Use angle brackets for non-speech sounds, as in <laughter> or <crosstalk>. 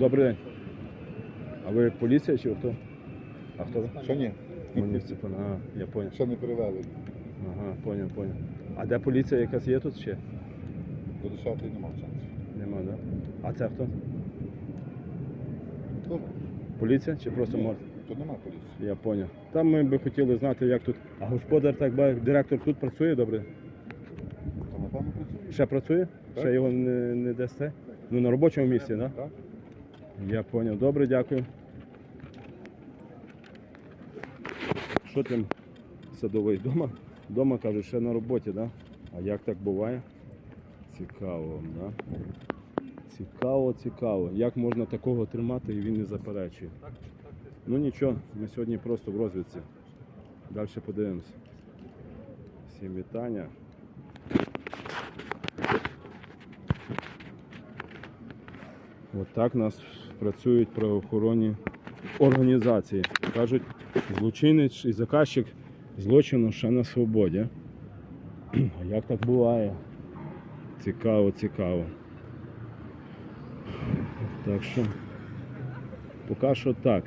Добрий день. А ви поліція чи хто? А хто ви? Ще ні. Муніципальна. А, я поняв. Ще не перевели. Ага, поняв, поняв. А де поліція якась є тут ще? До 10 не мав шансів. Нема, да? А це хто? Ну, Поліція чи просто ні, мор? Тут нема поліції. Я поняв. Там ми би хотіли знати, як тут. А господар, так ба, директор тут працює добре? То напевно працює. Ще працює? Так. Ще його не, не дасте? Ну на робочому місці, так? Да? Так? Я понял. Добре, дякую. Що там садовий дома? Дома кажуть, ще на роботі, да? А як так буває? Цікаво, да? Цікаво, цікаво. Як можна такого тримати і він не заперечує? Ну нічого, ми сьогодні просто в розвідці. Далі подивимося. Всім вітання. От так нас працюють правоохоронні організації. Кажуть, злочинець і заказчик злочину ще на свободі. <clears throat> А як так буває? Цікаво, цікаво. Так що, поки що так.